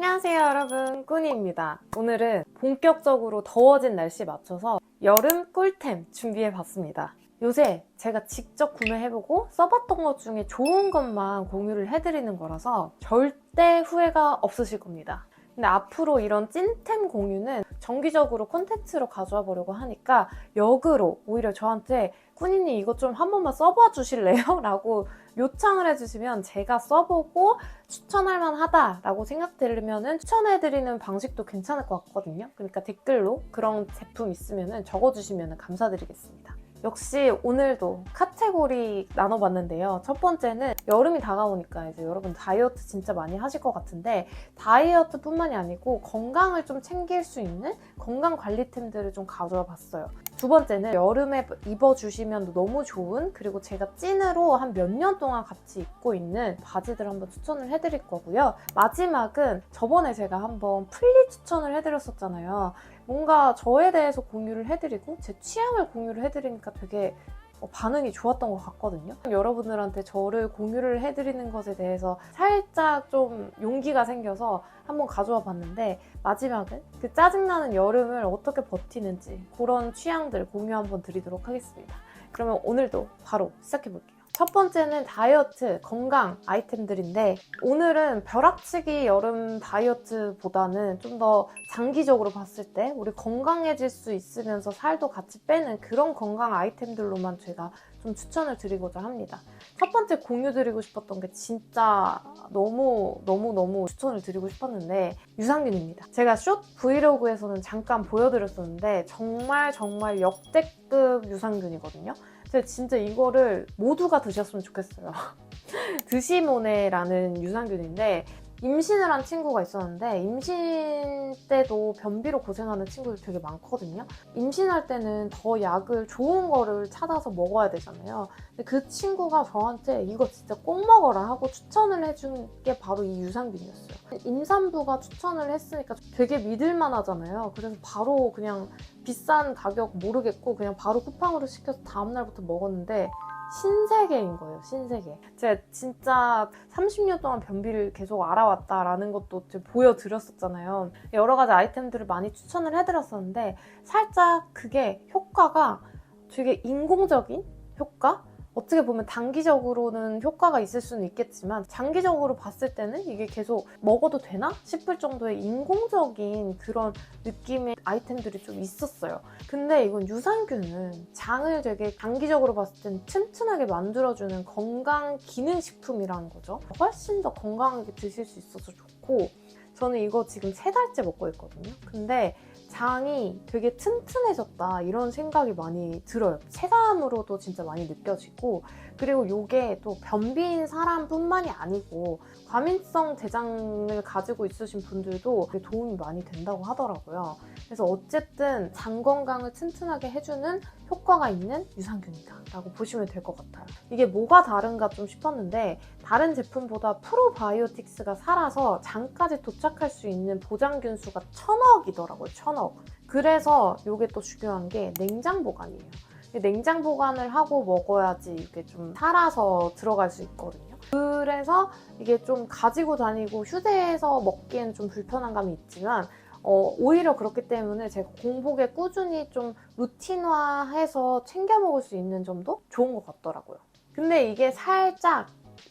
안녕하세요 여러분. 꾸니입니다. 오늘은 본격적으로 더워진 날씨에 맞춰서 여름 꿀템 준비해봤습니다. 요새 제가 직접 구매해보고 써봤던 것 중에 좋은 것만 공유를 해드리는 거라서 절대 후회가 없으실 겁니다. 근데 앞으로 이런 찐템 공유는 정기적으로 콘텐츠로 가져와 보려고 하니까 역으로 오히려 저한테 꾸니님 이거 좀 한 번만 써봐 주실래요? 라고 요청을 해주시면 제가 써보고 추천할 만하다라고 생각되면 추천해드리는 방식도 괜찮을 것 같거든요. 그러니까 댓글로 그런 제품 있으면 적어주시면 감사드리겠습니다. 역시 오늘도 카테고리 나눠봤는데요. 첫 번째는 여름이 다가오니까 이제 여러분 다이어트 진짜 많이 하실 것 같은데 다이어트뿐만이 아니고 건강을 좀 챙길 수 있는 건강 관리템들을 좀 가져와 봤어요. 두 번째는 여름에 입어주시면 너무 좋은 그리고 제가 찐으로 한 몇 년 동안 같이 입고 있는 바지들 한번 추천을 해드릴 거고요. 마지막은 저번에 제가 한번 플리 추천을 해드렸었잖아요. 뭔가 저에 대해서 공유를 해드리고 제 취향을 공유를 해드리니까 되게 어, 반응이 좋았던 것 같거든요. 여러분들한테 저를 공유를 해드리는 것에 대해서 살짝 좀 용기가 생겨서 한번 가져와 봤는데 마지막은 그 짜증나는 여름을 어떻게 버티는지 그런 취향들 공유 한번 드리도록 하겠습니다. 그러면 오늘도 바로 시작해 볼게요. 첫 번째는 다이어트, 건강 아이템들인데 오늘은 벼락치기 여름 다이어트보다는 좀 더 장기적으로 봤을 때 우리 건강해질 수 있으면서 살도 같이 빼는 그런 건강 아이템들로만 제가 좀 추천을 드리고자 합니다. 첫 번째 공유드리고 싶었던 게 진짜 너무 너무 너무 추천을 드리고 싶었는데 유산균입니다. 제가 숏 브이로그에서는 잠깐 보여드렸었는데 정말 정말 역대급 유산균이거든요. 근데 진짜 이거를 모두가 드셨으면 좋겠어요. 드시모네라는 유산균인데 임신을 한 친구가 있었는데 임신 때도 변비로 고생하는 친구들 되게 많거든요. 임신할 때는 더 약을 좋은 거를 찾아서 먹어야 되잖아요. 근데 그 친구가 저한테 이거 진짜 꼭 먹어라 하고 추천을 해준 게 바로 이 유산균이었어요. 임산부가 추천을 했으니까 되게 믿을 만 하잖아요. 그래서 바로 그냥 비싼 가격 모르겠고 그냥 바로 쿠팡으로 시켜서 다음날부터 먹었는데 신세계인 거예요, 신세계. 제가 진짜 30년 동안 변비를 계속 알아왔다라는 것도 보여드렸었잖아요. 여러 가지 아이템들을 많이 추천을 해드렸었는데, 살짝 그게 효과가 되게 인공적인 효과? 어떻게 보면 단기적으로는 효과가 있을 수는 있겠지만 장기적으로 봤을 때는 이게 계속 먹어도 되나 싶을 정도의 인공적인 그런 느낌의 아이템들이 좀 있었어요. 근데 이건 유산균은 장을 되게 단기적으로 봤을 땐 튼튼하게 만들어주는 건강 기능식품이라는 거죠. 훨씬 더 건강하게 드실 수 있어서 좋고 저는 이거 지금 세 달째 먹고 있거든요. 근데 장이 되게 튼튼해졌다 이런 생각이 많이 들어요. 체감으로도 진짜 많이 느껴지고 그리고 이게 또 변비인 사람뿐만이 아니고 과민성 대장을 가지고 있으신 분들도 되게 도움이 많이 된다고 하더라고요. 그래서 어쨌든 장 건강을 튼튼하게 해주는 효과가 있는 유산균이다 라고 보시면 될 것 같아요. 이게 뭐가 다른가 좀 싶었는데 다른 제품보다 프로바이오틱스가 살아서 장까지 도착할 수 있는 보장균 수가 천억이더라고요. 천억. 그래서 이게 또 중요한 게 냉장 보관이에요. 냉장 보관을 하고 먹어야지 이게 좀 살아서 들어갈 수 있거든요. 그래서 이게 좀 가지고 다니고 휴대해서 먹기엔 좀 불편한 감이 있지만 어, 오히려 그렇기 때문에 제가 공복에 꾸준히 좀 루틴화해서 챙겨 먹을 수 있는 점도 좋은 것 같더라고요. 근데 이게 살짝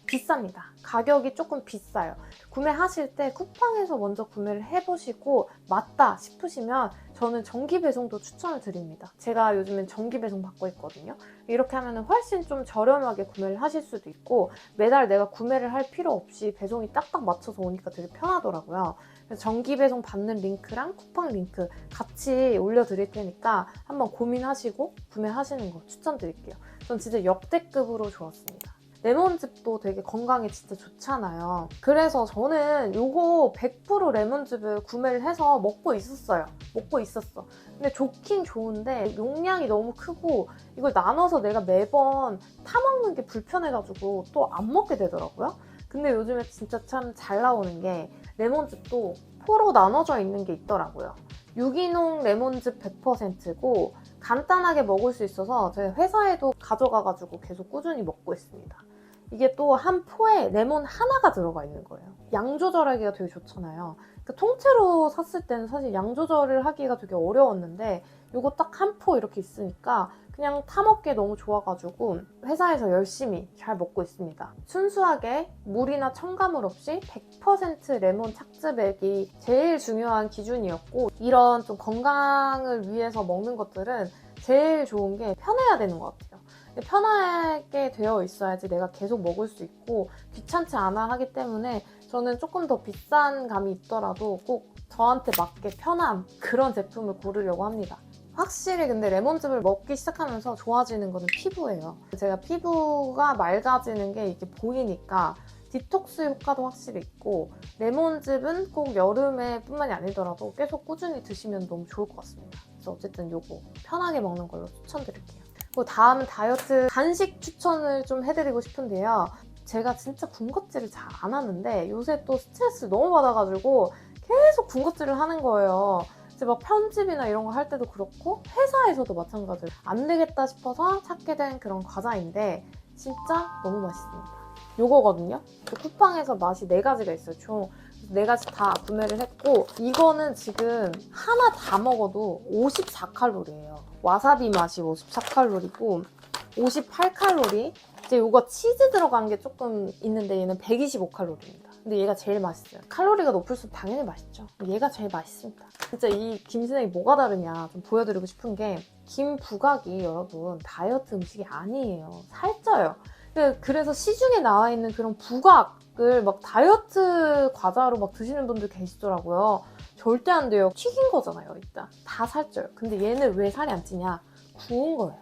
비쌉니다. 가격이 조금 비싸요. 구매하실 때 쿠팡에서 먼저 구매를 해보시고 맞다 싶으시면 저는 정기 배송도 추천을 드립니다. 제가 요즘엔 정기 배송 받고 있거든요. 이렇게 하면 훨씬 좀 저렴하게 구매를 하실 수도 있고 매달 내가 구매를 할 필요 없이 배송이 딱딱 맞춰서 오니까 되게 편하더라고요. 정기 배송 받는 링크랑 쿠팡 링크 같이 올려드릴 테니까 한번 고민하시고 구매하시는 거 추천드릴게요. 전 진짜 역대급으로 좋았습니다. 레몬즙도 되게 건강에 진짜 좋잖아요. 그래서 저는 요거 100% 레몬즙을 구매를 해서 먹고 있었어요. 먹고 있었어. 근데 좋긴 좋은데 용량이 너무 크고 이걸 나눠서 내가 매번 타먹는 게 불편해가지고 또 안 먹게 되더라고요. 근데 요즘에 진짜 참 잘 나오는 게 레몬즙도 포로 나눠져 있는 게 있더라고요. 유기농 레몬즙 100%고 간단하게 먹을 수 있어서 저희 회사에도 가져가가지고 계속 꾸준히 먹고 있습니다. 이게 또 한 포에 레몬 하나가 들어가 있는 거예요. 양 조절하기가 되게 좋잖아요. 그러니까 통째로 샀을 때는 사실 양 조절을 하기가 되게 어려웠는데 이거 딱 한 포 이렇게 있으니까 그냥 타먹기에 너무 좋아가지고 회사에서 열심히 잘 먹고 있습니다. 순수하게 물이나 첨가물 없이 100% 레몬 착즙액이 제일 중요한 기준이었고 이런 좀 건강을 위해서 먹는 것들은 제일 좋은 게 편해야 되는 것 같아요. 편하게 되어 있어야지 내가 계속 먹을 수 있고 귀찮지 않아 하기 때문에 저는 조금 더 비싼 감이 있더라도 꼭 저한테 맞게 편한 그런 제품을 고르려고 합니다. 확실히 근데 레몬즙을 먹기 시작하면서 좋아지는 거는 피부예요. 제가 피부가 맑아지는 게 이게 보이니까 디톡스 효과도 확실히 있고 레몬즙은 꼭 여름에 뿐만이 아니더라도 계속 꾸준히 드시면 너무 좋을 것 같습니다. 그래서 어쨌든 요거 편하게 먹는 걸로 추천드릴게요. 그리고 다음 다이어트 간식 추천을 좀 해드리고 싶은데요. 제가 진짜 군것질을 잘 안 하는데 요새 또 스트레스 너무 받아가지고 계속 군것질을 하는 거예요. 이제 막 편집이나 이런 거 할 때도 그렇고 회사에서도 마찬가지로 안 되겠다 싶어서 찾게 된 그런 과자인데 진짜 너무 맛있습니다. 요거거든요. 그 쿠팡에서 맛이 네 가지가 있어요. 총 네 가지 다 구매를 했고 이거는 지금 하나 다 먹어도 54칼로리예요. 와사비 맛이 54칼로리고 58칼로리. 이제 이거 치즈 들어간 게 조금 있는데 얘는 125칼로리입니다. 근데 얘가 제일 맛있어요. 칼로리가 높을수록 당연히 맛있죠. 얘가 제일 맛있습니다. 진짜 이 김스낵이 뭐가 다르냐 좀 보여드리고 싶은 게 김 부각이 여러분 다이어트 음식이 아니에요. 살쪄요. 그- 그래서 시중에 나와 있는 그런 부각을 막 다이어트 과자로 막 드시는 분들 계시더라고요. 절대 안 돼요. 튀긴 거잖아요, 일단. 다 살쪄요. 근데 얘는 왜 살이 안 찌냐? 구운 거예요.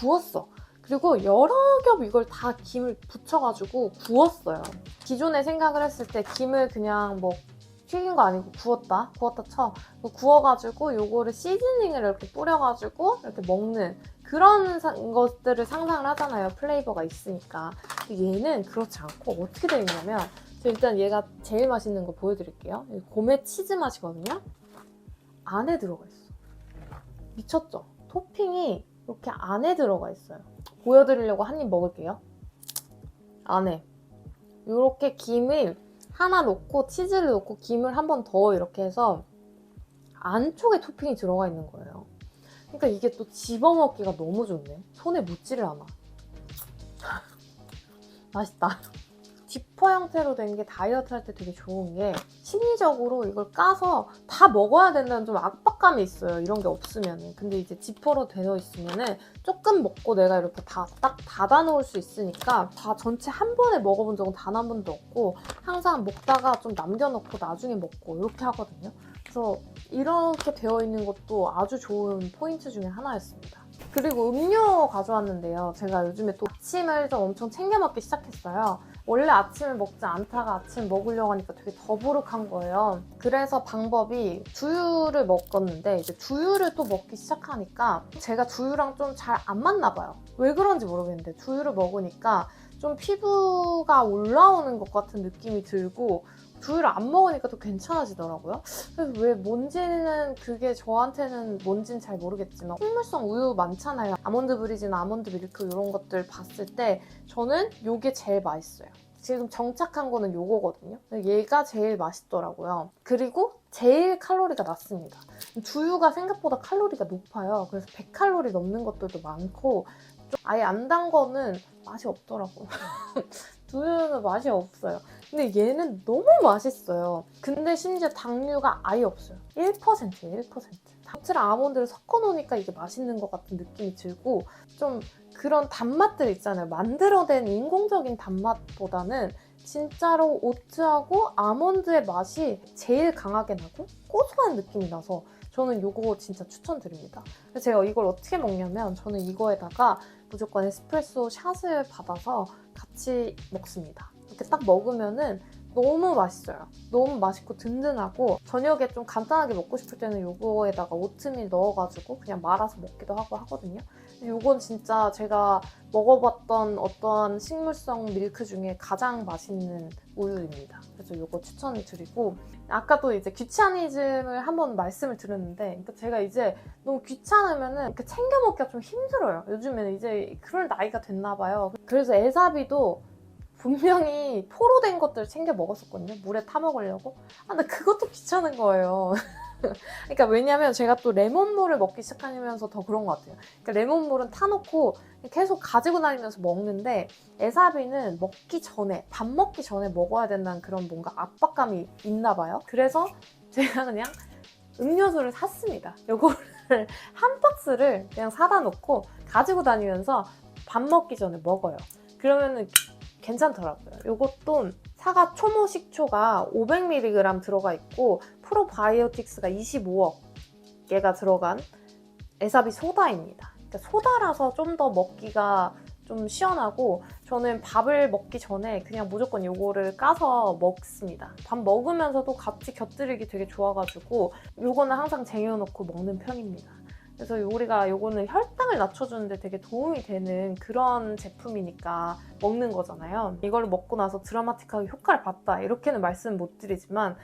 구웠어. 그리고 여러 겹 이걸 다 김을 붙여가지고 구웠어요. 기존에 생각을 했을 때 김을 그냥 뭐 튀긴 거 아니고 구웠다? 구웠다 쳐. 구워가지고 요거를 시즈닝을 이렇게 뿌려가지고 이렇게 먹는 그런 사- 것들을 상상을 하잖아요. 플레이버가 있으니까. 얘는 그렇지 않고 어떻게 되어 있냐면 저 일단 얘가 제일 맛있는 거 보여드릴게요. 이 고메 치즈 맛이거든요. 안에 들어가 있어. 미쳤죠? 토핑이 이렇게 안에 들어가 있어요. 보여드리려고 한 입 먹을게요. 안에 이렇게 김을 하나 넣고 치즈를 넣고 김을 한 번 더 이렇게 해서 안쪽에 토핑이 들어가 있는 거예요. 그러니까 이게 또 집어먹기가 너무 좋네. 손에 묻지를 않아. 맛있다. 지퍼 형태로 된 게 다이어트 할 때 되게 좋은 게 심리적으로 이걸 까서 다 먹어야 된다는 좀 압박감이 있어요. 이런 게 없으면은. 근데 이제 지퍼로 되어 있으면은 조금 먹고 내가 이렇게 다 딱 닫아 놓을 수 있으니까 다 전체 한 번에 먹어본 적은 단 한 번도 없고 항상 먹다가 좀 남겨놓고 나중에 먹고 이렇게 하거든요. 그래서 이렇게 되어 있는 것도 아주 좋은 포인트 중에 하나였습니다. 그리고 음료 가져왔는데요. 제가 요즘에 또 아침을 좀 엄청 챙겨 먹기 시작했어요. 원래 아침을 먹지 않다가 아침 먹으려고 하니까 되게 더부룩한 거예요. 그래서 방법이 두유를 먹었는데 이제 두유를 또 먹기 시작하니까 제가 두유랑 좀 잘 안 맞나 봐요. 왜 그런지 모르겠는데 두유를 먹으니까 좀 피부가 올라오는 것 같은 느낌이 들고 두유를 안 먹으니까 또 괜찮아지더라고요. 그래서 왜 뭔지는 그게 저한테는 뭔지는 잘 모르겠지만 식물성 우유 많잖아요. 아몬드 브리즈나 아몬드 밀크 이런 것들 봤을 때 저는 이게 제일 맛있어요. 지금 정착한 거는 요거거든요. 얘가 제일 맛있더라고요. 그리고 제일 칼로리가 낮습니다. 두유가 생각보다 칼로리가 높아요. 그래서 100칼로리 넘는 것들도 많고 좀 아예 안 단 거는 맛이 없더라고요. 두유는 맛이 없어요. 근데 얘는 너무 맛있어요. 근데 심지어 당류가 아예 없어요. 1%예요, 1%. 다트랑 아몬드를 섞어 놓으니까 이게 맛있는 것 같은 느낌이 들고 좀 그런 단맛들 있잖아요. 만들어낸 인공적인 단맛보다는 진짜로 오트하고 아몬드의 맛이 제일 강하게 나고 고소한 느낌이 나서 저는 이거 진짜 추천드립니다. 제가 이걸 어떻게 먹냐면 저는 이거에다가 무조건 에스프레소 샷을 받아서 같이 먹습니다. 이렇게 딱 먹으면은 너무 맛있어요. 너무 맛있고 든든하고 저녁에 좀 간단하게 먹고 싶을 때는 이거에다가 오트밀 넣어가지고 그냥 말아서 먹기도 하고 하거든요. 이건 진짜 제가 먹어봤던 어떤 식물성 밀크 중에 가장 맛있는 우유입니다. 그래서 이거 추천을 드리고 아까도 이제 귀차니즘을 한번 말씀을 드렸는데 그러니까 제가 이제 너무 귀찮으면은 이렇게 챙겨 먹기가 좀 힘들어요. 요즘에는 이제 그럴 나이가 됐나 봐요. 그래서 에사비도 분명히 포로 된 것들 챙겨 먹었었거든요. 물에 타 먹으려고. 아, 근데 그것도 귀찮은 거예요. 그러니까 왜냐면 제가 또 레몬물을 먹기 시작하면서 더 그런 것 같아요. 그러니까 레몬물은 타놓고 계속 가지고 다니면서 먹는데 에사비는 먹기 전에 밥 먹기 전에 먹어야 된다는 그런 뭔가 압박감이 있나 봐요. 그래서 제가 그냥 음료수를 샀습니다. 요거를 한 박스를 그냥 사다 놓고 가지고 다니면서 밥 먹기 전에 먹어요. 그러면은 괜찮더라고요. 요것도 사과 초모 식초가 500mg 들어가 있고 프로바이오틱스가 25억 개가 들어간 에사비 소다입니다. 그러니까 소다라서 좀 더 먹기가 좀 시원하고 저는 밥을 먹기 전에 그냥 무조건 요거를 까서 먹습니다. 밥 먹으면서도 같이 곁들이기 되게 좋아가지고 요거는 항상 쟁여놓고 먹는 편입니다. 그래서 우리가 요거는 혈당을 낮춰주는데 되게 도움이 되는 그런 제품이니까 먹는 거잖아요. 이걸 먹고 나서 드라마틱하게 효과를 봤다 이렇게는 말씀 못 드리지만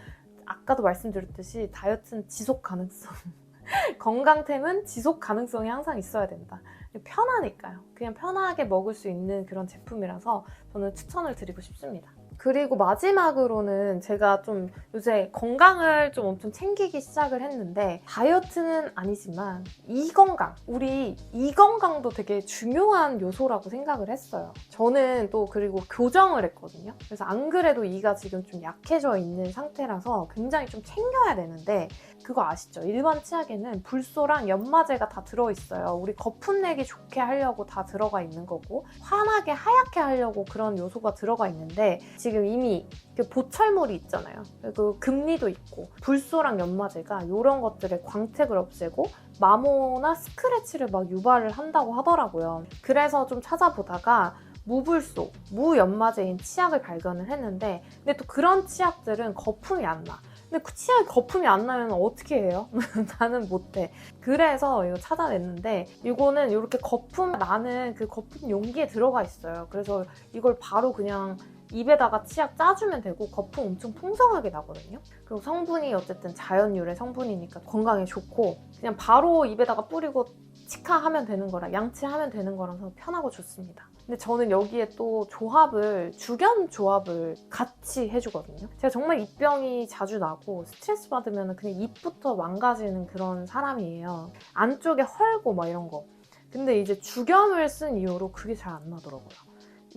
아까도 말씀드렸듯이 다이어트는 지속 가능성 건강템은 지속 가능성이 항상 있어야 된다. 편하니까요. 그냥 편하게 먹을 수 있는 그런 제품이라서 저는 추천을 드리고 싶습니다. 그리고 마지막으로는 제가 좀 요새 건강을 좀 엄청 챙기기 시작을 했는데 다이어트는 아니지만 이 건강, 우리 이 건강도 되게 중요한 요소라고 생각을 했어요. 저는 또 그리고 교정을 했거든요. 그래서 안 그래도 이가 지금 좀 약해져 있는 상태라서 굉장히 좀 챙겨야 되는데 그거 아시죠? 일반 치약에는 불소랑 연마제가 다 들어있어요. 우리 거품 내기 좋게 하려고 다 들어가 있는 거고 환하게 하얗게 하려고 그런 요소가 들어가 있는데 지금 이미 그 보철물이 있잖아요. 그리고 금리도 있고 불소랑 연마제가 이런 것들의 광택을 없애고 마모나 스크래치를 막 유발을 한다고 하더라고요. 그래서 좀 찾아보다가 무불소, 무연마제인 치약을 발견을 했는데 근데 또 그런 치약들은 거품이 안 나. 근데 그 치약에 거품이 안 나면 어떻게 해요? 나는 못해. 그래서 이거 찾아냈는데 이거는 이렇게 거품 나는 그 거품 용기에 들어가 있어요. 그래서 이걸 바로 그냥 입에다가 치약 짜주면 되고 거품 엄청 풍성하게 나거든요. 그리고 성분이 어쨌든 자연 유래 성분이니까 건강에 좋고 그냥 바로 입에다가 뿌리고 치카하면 되는 거라 양치하면 되는 거라서 편하고 좋습니다. 근데 저는 여기에 또 조합을 주견 조합을 같이 해주거든요. 제가 정말 입병이 자주 나고 스트레스 받으면 그냥 입부터 망가지는 그런 사람이에요. 안쪽에 헐고 막 이런 거. 근데 이제 주겸을 쓴 이후로 그게 잘 안 나더라고요.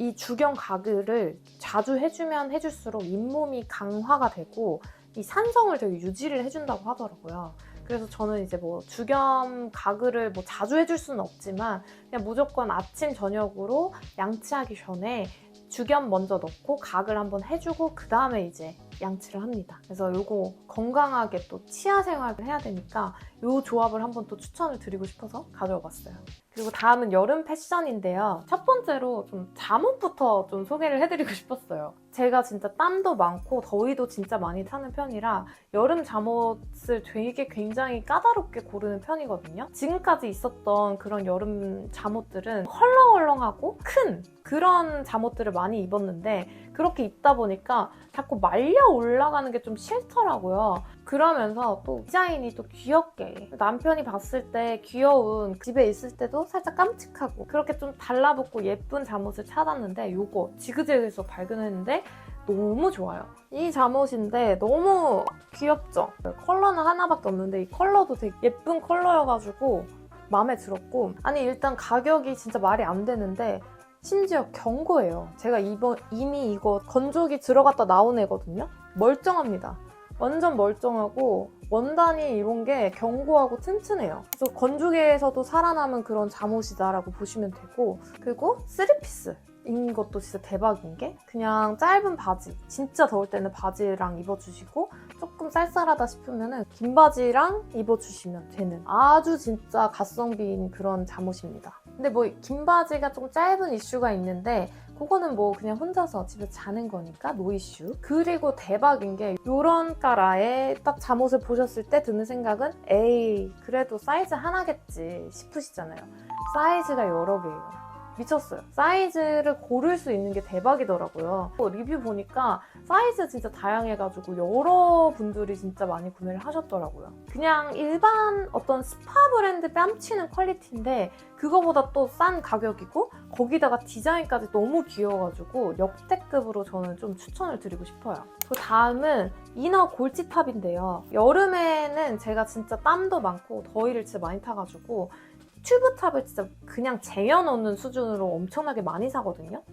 이 주겸 가글을 자주 해주면 해줄수록 잇몸이 강화가 되고 이 산성을 되게 유지를 해준다고 하더라고요. 그래서 저는 이제 뭐 주겸 가글을 뭐 자주 해줄 수는 없지만 그냥 무조건 아침 저녁으로 양치하기 전에 주겸 먼저 넣고 가글 한번 해주고 그 다음에 이제 양치를 합니다. 그래서 이거 건강하게 또 치아 생활을 해야 되니까 이 조합을 한번 또 추천을 드리고 싶어서 가져와 봤어요. 그리고 다음은 여름 패션인데요. 첫 번째로 좀 잠옷부터 좀 소개를 해드리고 싶었어요. 제가 진짜 땀도 많고 더위도 진짜 많이 타는 편이라 여름 잠옷을 되게 굉장히 까다롭게 고르는 편이거든요. 지금까지 있었던 그런 여름 잠옷들은 헐렁헐렁하고 큰 그런 잠옷들을 많이 입었는데 그렇게 입다 보니까 자꾸 말려 올라가는 게 좀 싫더라고요. 그러면서 또 디자인이 또 귀엽게 남편이 봤을 때 귀여운 집에 있을 때도 살짝 깜찍하고 그렇게 좀 달라붙고 예쁜 잠옷을 찾았는데 이거 지그재그에서 발견했는데 너무 좋아요. 이 잠옷인데 너무 귀엽죠? 컬러는 하나밖에 없는데 이 컬러도 되게 예쁜 컬러여가지고 마음에 들었고 아니 일단 가격이 진짜 말이 안 되는데 심지어 경고예요. 제가 이번, 이미 이거 건조기 들어갔다 나온 애거든요. 멀쩡합니다. 완전 멀쩡하고 원단이 입은 게 견고하고 튼튼해요. 그래서 건조기에서도 살아남은 그런 잠옷이다라고 보시면 되고 그리고 쓰리피스 인 것도 진짜 대박인 게 그냥 짧은 바지 진짜 더울 때는 바지랑 입어주시고 조금 쌀쌀하다 싶으면 긴 바지랑 입어주시면 되는 아주 진짜 가성비인 그런 잠옷입니다 근데 뭐 긴 바지가 좀 짧은 이슈가 있는데 그거는 뭐 그냥 혼자서 집에 자는 거니까 노 이슈 그리고 대박인 게 요런 까라에 딱 잠옷을 보셨을 때 드는 생각은 에이 그래도 사이즈 하나겠지 싶으시잖아요. 사이즈가 여러 개예요 미쳤어요. 사이즈를 고를 수 있는 게 대박이더라고요. 리뷰 보니까 사이즈 진짜 다양해가지고 여러 분들이 진짜 많이 구매를 하셨더라고요. 그냥 일반 어떤 스파 브랜드 뺨치는 퀄리티인데 그거보다 또 싼 가격이고 거기다가 디자인까지 너무 귀여워가지고 역대급으로 저는 좀 추천을 드리고 싶어요. 그 다음은 이너 골지탑인데요. 여름에는 제가 진짜 땀도 많고 더위를 진짜 많이 타가지고 튜브탑을 진짜 그냥 쟁여놓는 수준으로 엄청나게 많이 사거든요.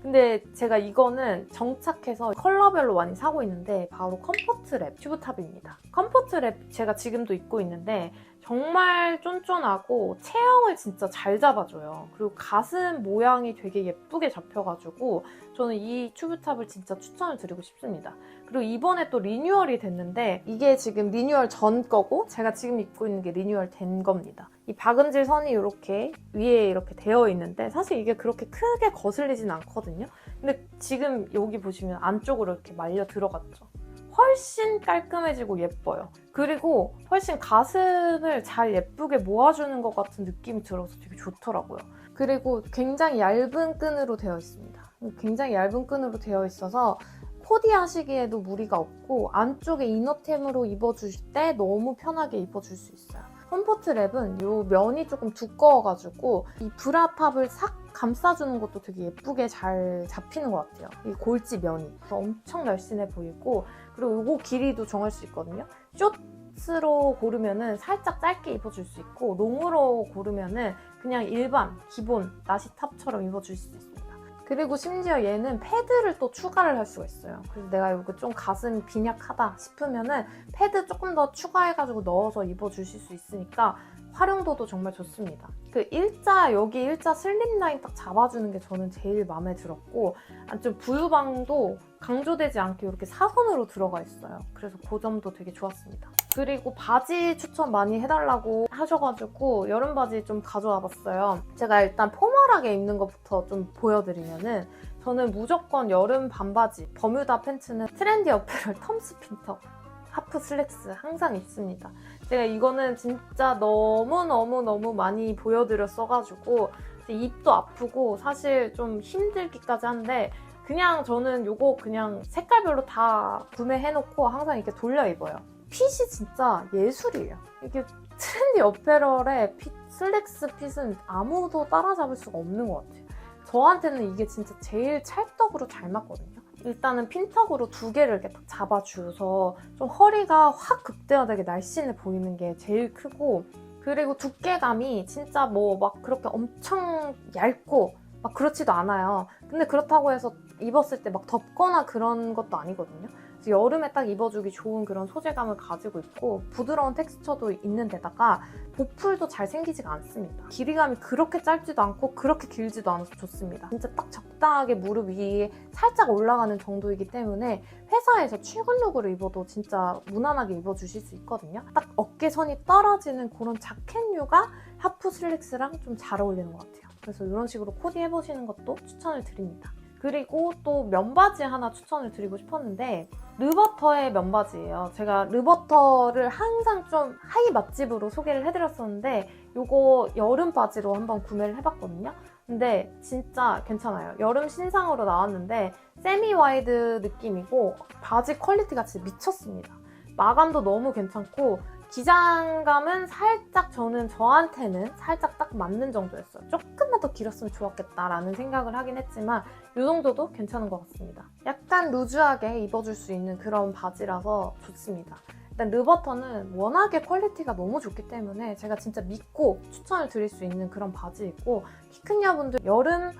근데 제가 이거는 정착해서 컬러별로 많이 사고 있는데 바로 컴포트랩 튜브탑입니다. 컴포트랩 제가 지금도 입고 있는데 정말 쫀쫀하고 체형을 진짜 잘 잡아줘요. 그리고 가슴 모양이 되게 예쁘게 잡혀가지고 저는 이 튜브탑을 진짜 추천을 드리고 싶습니다. 그리고 이번에 또 리뉴얼이 됐는데 이게 지금 리뉴얼 전 거고 제가 지금 입고 있는 게 리뉴얼 된 겁니다. 이 박음질 선이 이렇게 위에 이렇게 되어 있는데 사실 이게 그렇게 크게 거슬리진 않거든요. 근데 지금 여기 보시면 안쪽으로 이렇게 말려 들어갔죠. 훨씬 깔끔해지고 예뻐요. 그리고 훨씬 가슴을 잘 예쁘게 모아주는 것 같은 느낌이 들어서 되게 좋더라고요. 그리고 굉장히 얇은 끈으로 되어 있습니다. 굉장히 얇은 끈으로 되어 있어서 코디 하시기에도 무리가 없고 안쪽에 이너템으로 입어주실 때 너무 편하게 입어줄 수 있어요. 컴포트 랩은 이 면이 조금 두꺼워가지고 이 브라탑을 싹 감싸주는 것도 되게 예쁘게 잘 잡히는 것 같아요. 이 골지 면이 엄청 날씬해 보이고 그리고 이거 길이도 정할 수 있거든요. 숏으로 고르면은 살짝 짧게 입어줄 수 있고 롱으로 고르면은 그냥 일반 기본 나시 탑처럼 입어줄 수 있습니다. 그리고 심지어 얘는 패드를 또 추가를 할 수가 있어요. 그래서 내가 이거 좀 가슴이 빈약하다 싶으면은 패드 조금 더 추가해가지고 넣어서 입어주실 수 있으니까 활용도도 정말 좋습니다. 그 일자 여기 일자 슬림 라인 딱 잡아주는 게 저는 제일 마음에 들었고 아, 좀 부유방도 강조되지 않게 이렇게 사선으로 들어가 있어요. 그래서 그 점도 되게 좋았습니다. 그리고 바지 추천 많이 해달라고 하셔가지고 여름 바지 좀 가져와 봤어요. 제가 일단 포멀하게 입는 것부터 좀 보여드리면은 저는 무조건 여름 반바지, 버뮤다 팬츠는 트렌디 어페럴 텀스 핀터 하프 슬랙스 항상 입습니다. 제가 이거는 진짜 너무너무너무 많이 보여드렸어가지고 입도 아프고 사실 좀 힘들기까지 한데 그냥 저는 이거 그냥 색깔별로 다 구매해놓고 항상 이렇게 돌려 입어요. 핏이 진짜 예술이에요. 이게 트렌디 어페럴의 핏, 슬랙스 핏은 아무도 따라잡을 수가 없는 것 같아요. 저한테는 이게 진짜 제일 찰떡으로 잘 맞거든요. 일단은 핀턱으로 두 개를 이렇게 딱 잡아줘서 좀 허리가 확 극대화되게 날씬해 보이는 게 제일 크고 그리고 두께감이 진짜 뭐 막 그렇게 엄청 얇고 막 그렇지도 않아요. 근데 그렇다고 해서 입었을 때 막 덥거나 그런 것도 아니거든요. 여름에 딱 입어주기 좋은 그런 소재감을 가지고 있고 부드러운 텍스처도 있는 데다가 보풀도 잘 생기지가 않습니다. 길이감이 그렇게 짧지도 않고 그렇게 길지도 않아서 좋습니다. 진짜 딱 적당하게 무릎 위에 살짝 올라가는 정도이기 때문에 회사에서 출근룩으로 입어도 진짜 무난하게 입어주실 수 있거든요. 딱 어깨선이 떨어지는 그런 자켓류가 하프 슬랙스랑 좀 잘 어울리는 것 같아요. 그래서 이런 식으로 코디 해보시는 것도 추천을 드립니다. 그리고 또 면바지 하나 추천을 드리고 싶었는데 르버터의 면바지예요. 제가 르버터를 항상 좀 하이 맛집으로 소개를 해드렸었는데 이거 여름 바지로 한번 구매를 해봤거든요. 근데 진짜 괜찮아요. 여름 신상으로 나왔는데 세미 와이드 느낌이고 바지 퀄리티가 진짜 미쳤습니다. 마감도 너무 괜찮고 기장감은 살짝 저는 저한테는 살짝 딱 맞는 정도였어요. 조금만 더 길었으면 좋았겠다라는 생각을 하긴 했지만 이 정도도 괜찮은 것 같습니다. 약간 루즈하게 입어줄 수 있는 그런 바지라서 좋습니다. 일단 르버터는 워낙에 퀄리티가 너무 좋기 때문에 제가 진짜 믿고 추천을 드릴 수 있는 그런 바지이고 키큰 여분들 여름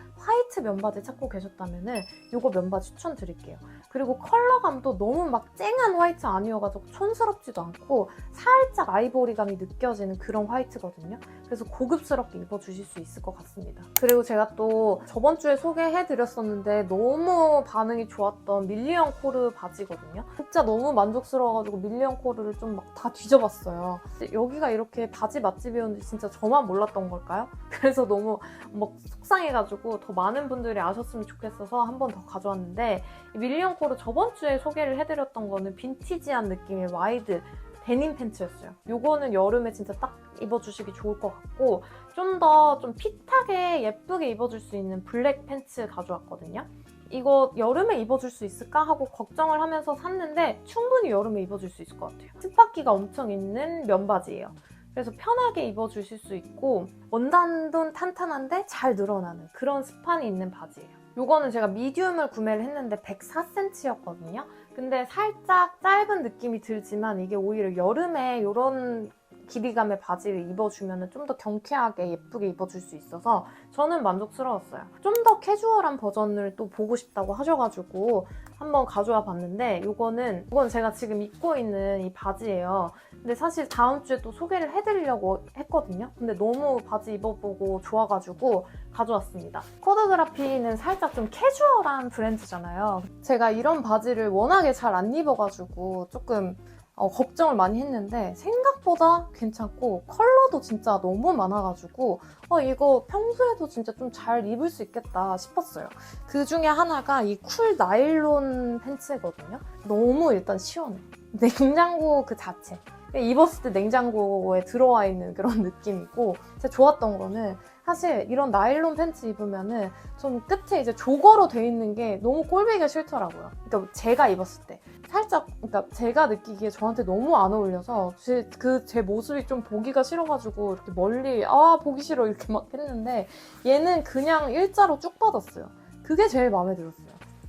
화이트 면바지 찾고 계셨다면 이거 면바지 추천드릴게요. 그리고 컬러감도 너무 막 쨍한 화이트 아니어가지고 촌스럽지도 않고 살짝 아이보리감이 느껴지는 그런 화이트거든요. 그래서 고급스럽게 입어주실 수 있을 것 같습니다. 그리고 제가 또 저번 주에 소개해드렸었는데 너무 반응이 좋았던 밀리언 코르 바지거든요. 진짜 너무 만족스러워가지고 밀리언 코르를 좀 막 다 뒤져봤어요. 여기가 이렇게 바지 맛집이었는지 진짜 저만 몰랐던 걸까요? 그래서 너무 막 속상해가지고 더 많은 분들이 아셨으면 좋겠어서 한 번 더 가져왔는데 밀리언 코르 저번 주에 소개를 해드렸던 거는 빈티지한 느낌의 와이드 데님 팬츠였어요. 요거는 여름에 진짜 딱 입어주시기 좋을 것 같고 좀더좀 핏하게 예쁘게 입어줄 수 있는 블랙 팬츠 가져왔거든요. 이거 여름에 입어줄 수 있을까 하고 걱정을 하면서 샀는데 충분히 여름에 입어줄 수 있을 것 같아요. 습박기가 엄청 있는 면바지예요. 그래서 편하게 입어주실 수 있고 원단도 탄탄한데 잘 늘어나는 그런 스판이 있는 바지예요. 요거는 제가 미디움을 구매를 했는데 104cm였거든요. 근데 살짝 짧은 느낌이 들지만 이게 오히려 여름에 이런 길이감의 바지를 입어주면 좀 더 경쾌하게 예쁘게 입어줄 수 있어서 저는 만족스러웠어요. 좀 더 캐주얼한 버전을 또 보고 싶다고 하셔가지고 한번 가져와 봤는데 이거는 이건 제가 지금 입고 있는 이 바지예요. 근데 사실 다음 주에 또 소개를 해드리려고 했거든요. 근데 너무 바지 입어보고 좋아가지고 가져왔습니다. 코드그라피는 살짝 좀 캐주얼한 브랜드잖아요. 제가 이런 바지를 워낙에 잘 안 입어가지고 조금 어, 걱정을 많이 했는데 생각보다 괜찮고 컬러도 진짜 너무 많아가지고 어, 이거 평소에도 진짜 좀 잘 입을 수 있겠다 싶었어요. 그 중에 하나가 이 쿨 나일론 팬츠거든요. 너무 일단 시원해. 냉장고 그 자체. 입었을 때 냉장고에 들어와 있는 그런 느낌이고 제가 좋았던 거는 사실 이런 나일론 팬츠 입으면은 좀 끝에 이제 조거로 돼 있는 게 너무 꼴보기가 싫더라고요. 그러니까 제가 입었을 때 살짝 그러니까 제가 느끼기에 저한테 너무 안 어울려서 제 그 제 모습이 좀 보기가 싫어가지고 이렇게 멀리 아 보기 싫어 이렇게 막 했는데 얘는 그냥 일자로 쭉 빠졌어요. 그게 제일 마음에 들었어요.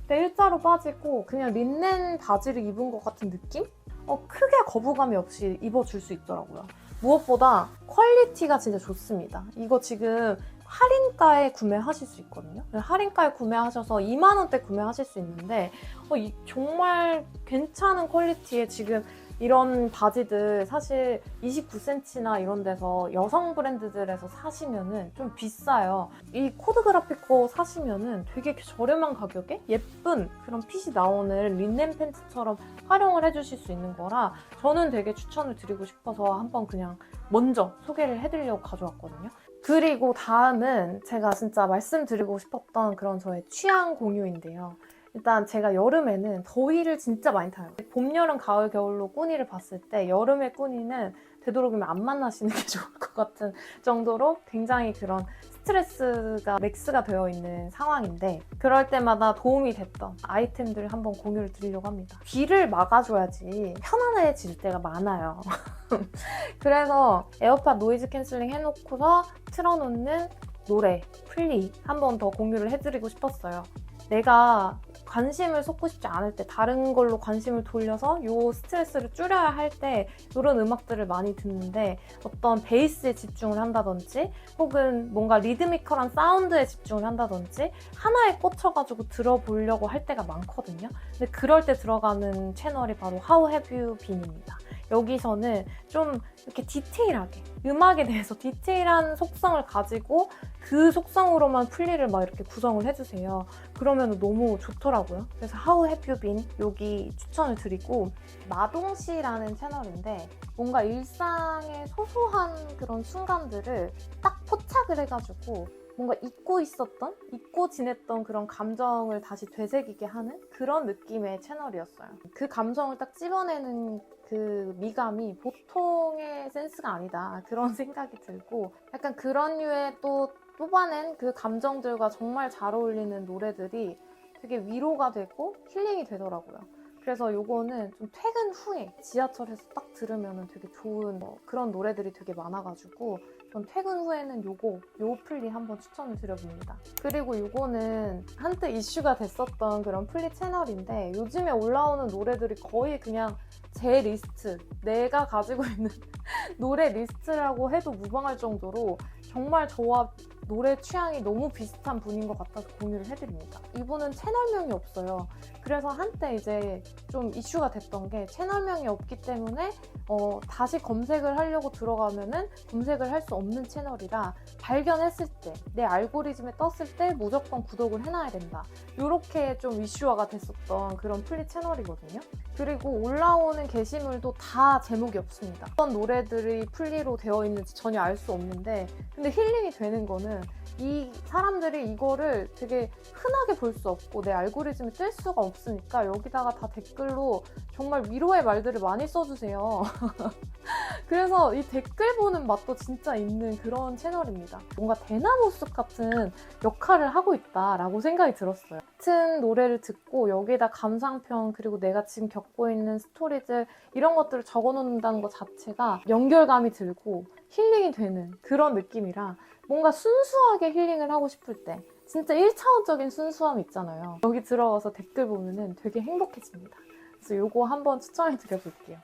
근데 일자로 빠지고 그냥 린넨 바지를 입은 것 같은 느낌? 어, 크게 거부감이 없이 입어줄 수 있더라고요. 무엇보다 퀄리티가 진짜 좋습니다. 이거 지금 할인가에 구매하실 수 있거든요. 할인가에 구매하셔서 2만 원대 구매하실 수 있는데 어, 이 정말 괜찮은 퀄리티에 지금 이런 바지들 사실 29cm나 이런 데서 여성 브랜드들에서 사시면은 좀 비싸요. 이 코드 거 사시면은 되게 저렴한 가격에 예쁜 그런 핏이 나오는 린넨 팬츠처럼 활용을 해주실 수 있는 거라 저는 되게 추천을 드리고 싶어서 한번 그냥 먼저 소개를 해드리려고 가져왔거든요. 그리고 다음은 제가 진짜 말씀드리고 싶었던 그런 저의 취향 공유인데요. 일단 제가 여름에는 더위를 진짜 많이 타요. 봄, 여름, 가을, 겨울로 꾸니를 봤을 때 여름의 꾸니는 되도록이면 안 만나시는 게 좋을 것 같은 정도로 굉장히 그런 스트레스가 맥스가 되어 있는 상황인데 그럴 때마다 도움이 됐던 아이템들을 한번 공유를 드리려고 합니다. 귀를 막아줘야지 편안해질 때가 많아요. 그래서 에어팟 노이즈 캔슬링 해놓고서 틀어놓는 노래, 플리 한번 더 공유를 해드리고 싶었어요. 내가 관심을 쏟고 싶지 않을 때 다른 걸로 관심을 돌려서 요 스트레스를 줄여야 할 때 이런 음악들을 많이 듣는데 어떤 베이스에 집중을 한다든지 혹은 뭔가 리드미컬한 사운드에 집중을 한다든지 하나에 꽂혀가지고 들어보려고 할 때가 많거든요. 근데 그럴 때 들어가는 채널이 바로 How Have You Been입니다. 여기서는 좀 이렇게 디테일하게 음악에 대해서 디테일한 속성을 가지고 그 속성으로만 플리를 막 이렇게 구성을 해주세요. 그러면 너무 좋더라고요. 그래서 You Been 여기 추천을 드리고 마동씨라는 채널인데 뭔가 일상의 소소한 그런 순간들을 딱 포착을 해가지고 뭔가 잊고 있었던, 잊고 지냈던 그런 감정을 다시 되새기게 하는 그런 느낌의 채널이었어요. 그 감정을 딱 찝어내는 그 미감이 보통의 센스가 아니다. 그런 생각이 들고 약간 그런 류의 또 뽑아낸 그 감정들과 정말 잘 어울리는 노래들이 되게 위로가 되고 힐링이 되더라고요. 그래서 요거는 좀 퇴근 후에 지하철에서 딱 들으면 되게 좋은 뭐 그런 노래들이 되게 많아가지고 전 퇴근 후에는 요거, 요 플리 한번 추천을 드려봅니다. 그리고 요거는 한때 이슈가 됐었던 그런 플리 채널인데 요즘에 올라오는 노래들이 거의 그냥 제 리스트, 내가 가지고 있는 노래 리스트라고 해도 무방할 정도로 정말 저와 노래 취향이 너무 비슷한 분인 것 같아서 공유를 해드립니다. 이분은 채널명이 없어요. 그래서 한때 이제 좀 이슈가 됐던 게 채널명이 없기 때문에 어, 다시 검색을 하려고 들어가면은 검색을 할 수 없는 채널이라 발견했을 때 내 알고리즘에 떴을 때 무조건 구독을 해놔야 된다. 이렇게 좀 이슈화가 됐었던 그런 플리 채널이거든요. 그리고 올라오는 게시물도 다 제목이 없습니다. 어떤 노래들이 플리로 되어 있는지 전혀 알 수 없는데 근데 힐링이 되는 거는 이 사람들이 이거를 되게 흔하게 볼 수 없고 내 알고리즘에 뜰 수가 없으니까 여기다가 다 댓글로 정말 위로의 말들을 많이 써주세요. 그래서 이 댓글 보는 맛도 진짜 있는 그런 채널입니다. 뭔가 대나무 숲 같은 역할을 하고 있다라고 생각이 들었어요. 같은 노래를 듣고 여기에다 감상평 그리고 내가 지금 겪고 있는 스토리들 이런 것들을 적어놓는다는 것 자체가 연결감이 들고 힐링이 되는 그런 느낌이라 뭔가 순수하게 힐링을 하고 싶을 때 진짜 1차원적인 순수함 있잖아요. 여기 들어가서 댓글 보면은 되게 행복해집니다. 그래서 요거 한번 추천해 드려볼게요.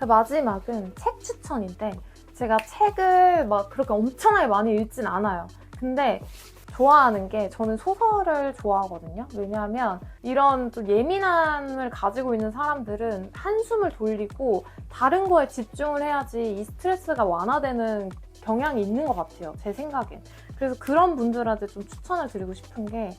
마지막은 책 추천인데 제가 책을 막 그렇게 엄청나게 많이 읽진 않아요. 근데 좋아하는 게 저는 소설을 좋아하거든요. 왜냐하면 이런 좀 예민함을 가지고 있는 사람들은 한숨을 돌리고 다른 거에 집중을 해야지 이 스트레스가 완화되는 경향이 있는 것 같아요. 제 생각엔. 그래서 그런 분들한테 좀 추천을 드리고 싶은 게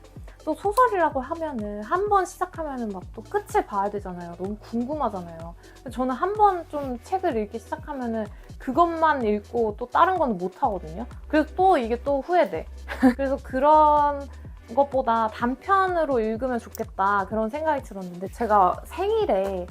또 소설이라고 하면은 한 번 시작하면은 막 또 끝을 봐야 되잖아요. 너무 궁금하잖아요. 저는 한 번 좀 책을 읽기 시작하면은 그것만 읽고 또 다른 거는 못 하거든요. 그래서 또 이게 또 후회돼. 그래서 그런 것보다 단편으로 읽으면 좋겠다 그런 생각이 들었는데 제가 생일에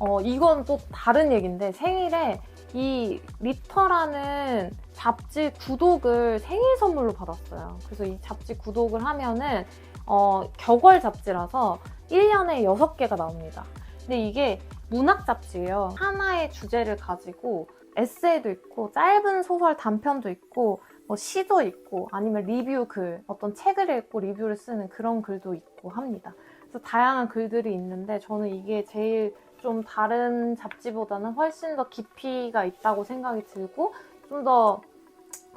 어 이건 또 다른 얘기인데 생일에 이 리터라는 잡지 구독을 생일 선물로 받았어요. 그래서 이 잡지 구독을 하면은 어, 격월 잡지라서 1년에 6개가 나옵니다. 근데 이게 문학 잡지예요. 하나의 주제를 가지고 에세이도 있고 짧은 소설 단편도 있고 뭐 시도 있고 아니면 리뷰 글, 어떤 책을 읽고 리뷰를 쓰는 그런 글도 있고 합니다. 그래서 다양한 글들이 있는데 저는 이게 제일 좀 다른 잡지보다는 훨씬 더 깊이가 있다고 생각이 들고 좀 더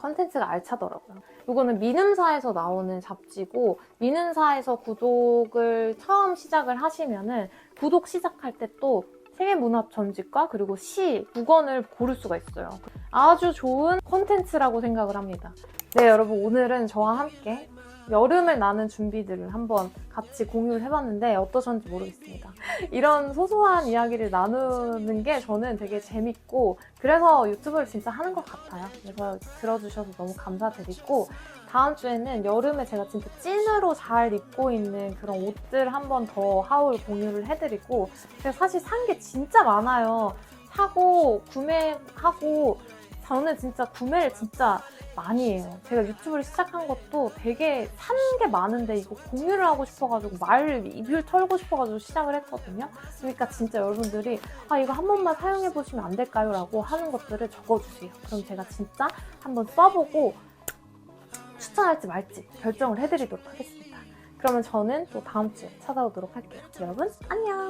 컨텐츠가 알차더라고요. 이거는 미는사에서 나오는 잡지고 미는사에서 구독을 처음 시작을 하시면은 구독 시작할 때또 세계문학 전집과 그리고 시, 국어를 고를 수가 있어요. 아주 좋은 콘텐츠라고 생각을 합니다. 네, 여러분 오늘은 저와 함께 여름을 나는 준비들을 한번 같이 공유를 해봤는데 어떠셨는지 모르겠습니다. 이런 소소한 이야기를 나누는 게 저는 되게 재밌고 그래서 유튜브를 진짜 하는 것 같아요. 그래서 들어주셔서 너무 감사드리고 다음 주에는 여름에 제가 진짜 찐으로 잘 입고 있는 그런 옷들 한번 더 하울 공유를 해드리고 제가 사실 산 게 진짜 많아요. 사고 구매하고 저는 진짜 구매를 진짜 해요. 제가 유튜브를 시작한 것도 되게 산게 많은데 이거 공유를 하고 싶어가지고 말 입을 털고 싶어가지고 시작을 했거든요. 그러니까 진짜 여러분들이 아 이거 한 번만 사용해 보시면 안 될까요? 라고 하는 것들을 적어주세요. 그럼 제가 진짜 한번 써보고 추천할지 말지 결정을 해드리도록 하겠습니다. 그러면 저는 또 다음 주에 찾아오도록 할게요. 여러분 안녕!